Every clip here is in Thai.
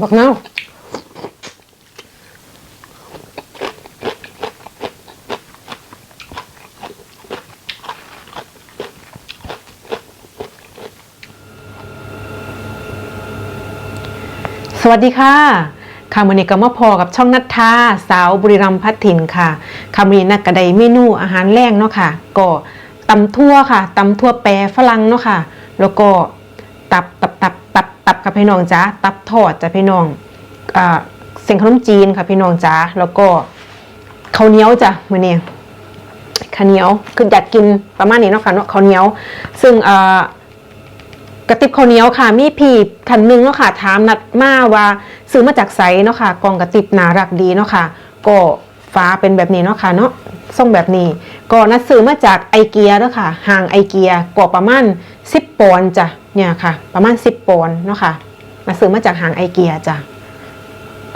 บักเน่าสวัสดีค่ะ ค่ะมือนี้ก็มาพอกับช่องนัทธาสาวบุรีรัมย์พัฒถิ่นค่ะ ค่ะมือนี้นักกระไดเมนูอาหารแรงเนาะค่ะ ก็ตำทั่วค่ะตำทั่วแปรฝรั่งเนาะค่ะ แล้วก็ตับตับตับตับตับกับพี่น้องจ้าตับทอดจ้ะพี่น้องอ่าเส้นขนมจีนค่ะพี่น้องจ้าแล้วก็ข้าวเหนียวจ้ะมือนี้ข้าวเหนียวคืออยากกินประมาณนี้เนาะค่ะเนาะข้าวเหนียว ซึ่งอ่ากระติบข้าวเหนียวค่ะ มีพี่ท่านหนึงเนาะค่ะถามนัดมาว่าซื้อมาจากไสเนาะค่ะกองกระติบน่ารักดีเนาะค่ะก็ ฟ้าเป็นแบบนี้เนาะค่ะเนาะส่งแบบนี้ ก็นัดซื้อมาจากไอเกียเนาะค่ะห่างไอเกียก็ประมาณ10ปอนด์จ้ะเนี่ยค่ะ ประมาณ10ปอนด์เนาะค่ะนัดซื้อมาจากห่างไอเกียจ้ะ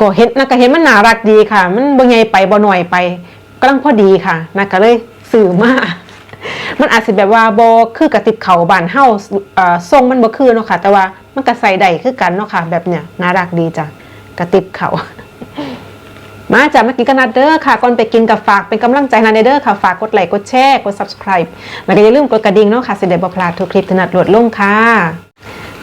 ก็เห็นนักก็เห็นมันน่ารักดีค่ะ มันบ่ใหญ่ไปบ่หน่อยไปกำลังพอดีค่ะนักก็เลยซื้อมามันอาจสิแบบว่าบ่คือกระติบเขาบานเฮาเอ่อทรงมันบ่คือเนาะค่ะ แต่ว่ามันก็ใส่ได้คือกันเนาะค่ะ แบบเนี้ยน่ารักดีจ้ะกระติบเขา มาจ้ะมากินกันนะเด้อค่ะก่อนไปกินกับฝากเป็นกำลังใจนะเด้อค่ะฝากกดไลค์กดแชร์กด subscribe แล้วก็อย่าลืมกดกระดิ่งเนาะค่ะสิได้บ่พลาดทุกคลิปถนัดโหลดลงค่ะ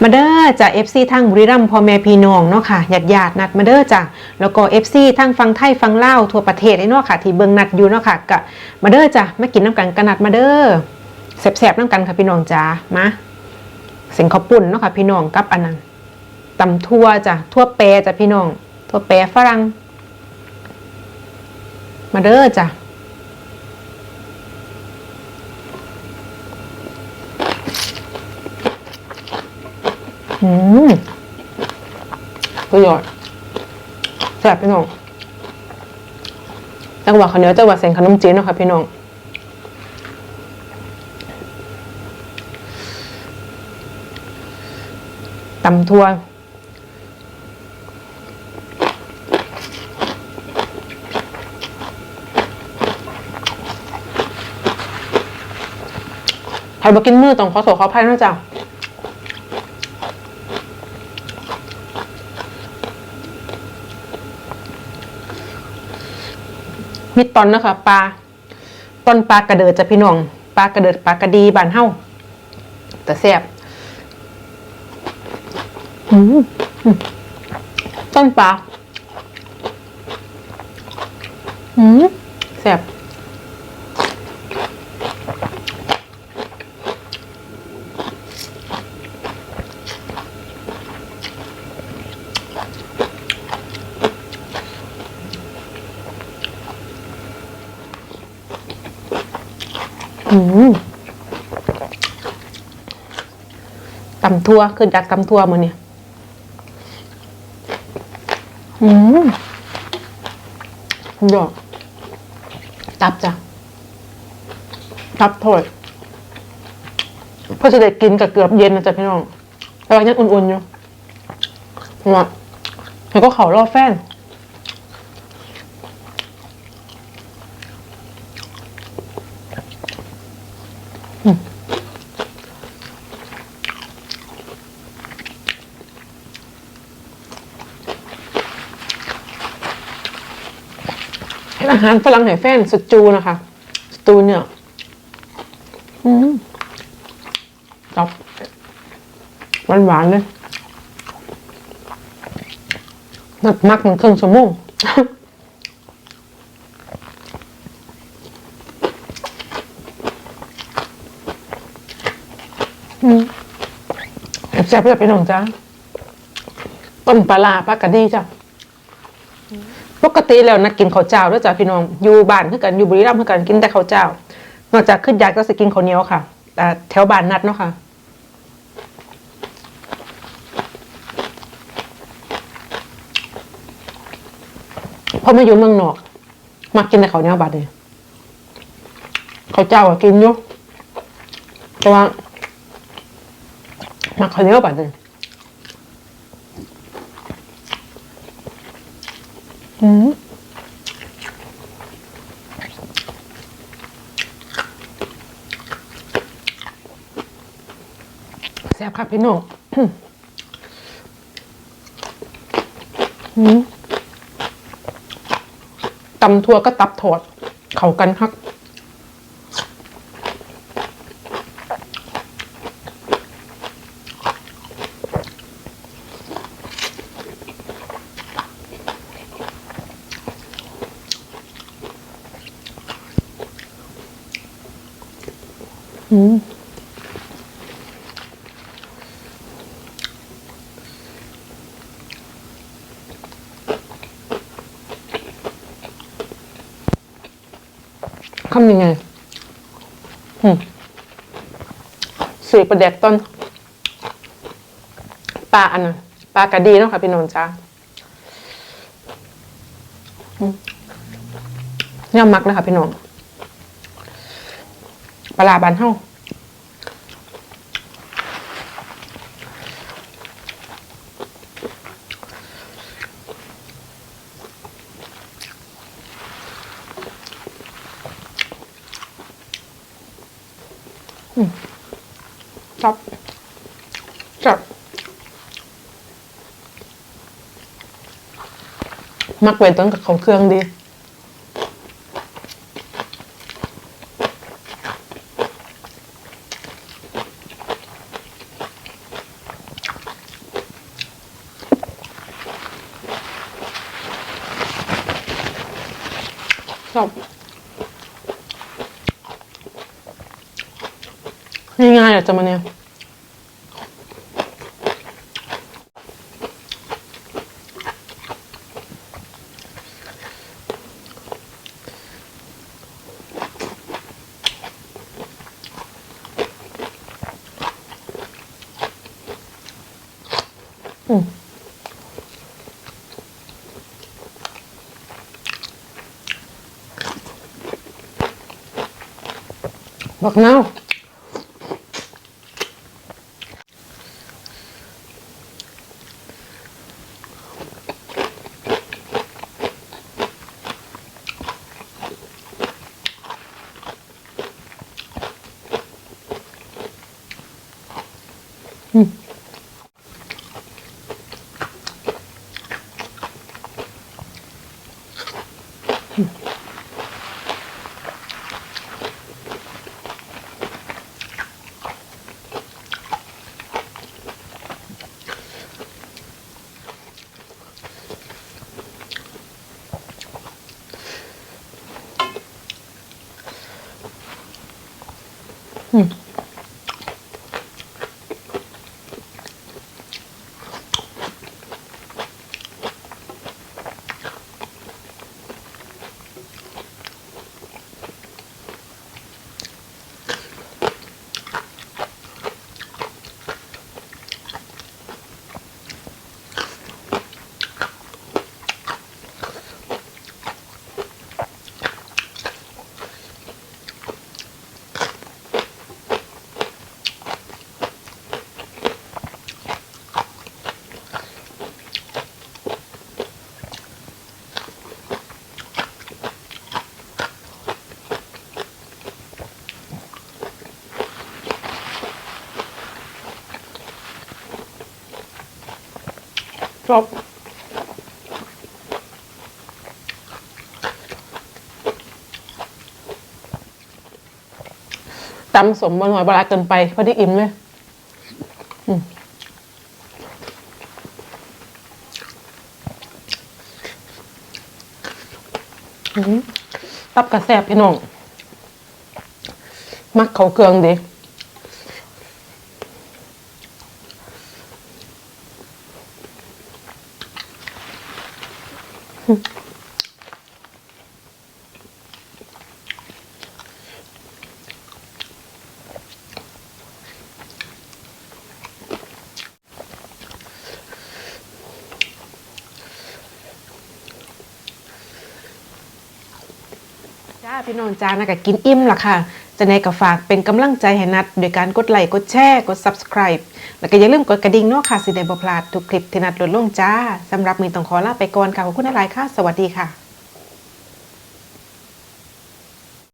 มาเด้อจ้ะ FC ทางบุรีรัมย์พ่อแม่พี่น้องเนาะค่ะญาติญาตินัดมาเด้อจ้ะแล้วก็ FC ทางฟังไทยฟังเล่าทั่วประเทศไอ้เนาะค่ะ ที่เบิ่งนัดอยู่เนาะค่ะก็มาเด้อจ้ะมากินน้ำกันกันนัดมาเด้อแซ่บๆน้ำกันค่ะพี่น้องจ้ามาเสียงข้าวปุ่นเนาะค่ะพี่น้องกับอันนั้นตำทั่วจ้ะทั่วแปรจ้ะพี่น้องทั่วแปรฝรั่ง มาเด้อจ้ะอืมประโยชน์แซ่บพี่น้องจังหวะข้าวเหนียวจังหวะเส้นขนมจีนเนาะค่ะพี่น้องตำทั่ว ใครมากินมือต้องขอโทษขออภัยนะจ๊ะมีตอนนะคะปลาตอนปลากระเดิดจะพี่น้องปลากระเดิดปลากระดีบานเฮ้าแต่แซ่บอืมต้นปลาอืมแซ่บ ตำทั่วคือจากตำทั่วมาเนี่ยอืมดอกตับจ้ะตับโทษเพื่อจะได้กินกับเกือบเย็นนะจ๊ะพี่น้องแต่ว่ายังอุ่นๆอยู่ว่ แล้วก็เขารอแฟน เป็นอาหารฝรั่งไหแฟนสจูนะคะสตูเนี่ยอืมจับหวานหวานๆเลย มักมักมันครึ่งชั่วโมงอืมแซ่บๆจะเป็นของจ้าต้นปลาร้าปลากระดีจ้ะปกติแล้วนัดกินข้าวเจ้าด้วยจ้ะพี่น้องอยู่บ้านคือกันอยู่บุรีรัมย์คือกันกินแต่ข้าวเจ้า นอกจากขึ้นยากก็จะกินข้าวเหนียวค่ะแต่แถวบ้านนัดเนาะค่ะ พอม่อยู่เมืองนอกมากินแต่เขาเนี้ยบัดเนี่ยเขาเจ้ากินอยู่แต่ว่ามาเขาเนี้ยบัดเนี่ยแซ่บครับพี่น้องอืม ตำทั่วก็ตับถอด เขากันครับอื ทำยังไงสีประเด็กต้นปลาอันน่ะปลากระดีเนาะค่ะพี่นนท์จ้าเนี่ยมักเลยค่ะพี่นนท์ปลาร้าบานเฮ้า จับจับมักเว้นต้นกับเขาเครื่องดีชอบ ง่ายๆอะจะมาเนี่ยบักนาว Hmm. ชอบตำสมบนหอยบลาเกินไปพอดีอิ่มเลยตับกระแสบพี่น้อง มักเขาเครื่องเด็ก จ้าพี่น้องจ้านะก็กินอิ่มละค่ะ จะในก็ฝากเป็นกำลังใจให้นัด โดยการกดไลค์กดแชร์กด subscribe แล้วก็อย่าลืมกดกระดิ่งเนาะค่ะสิได้บ่พลาดทุกคลิปที่นัดลดลงจ้าสำหรับมือต้องขอลาไปก่อนค่ะขอบคุณหลายค่ะ สวัสดีค่ะ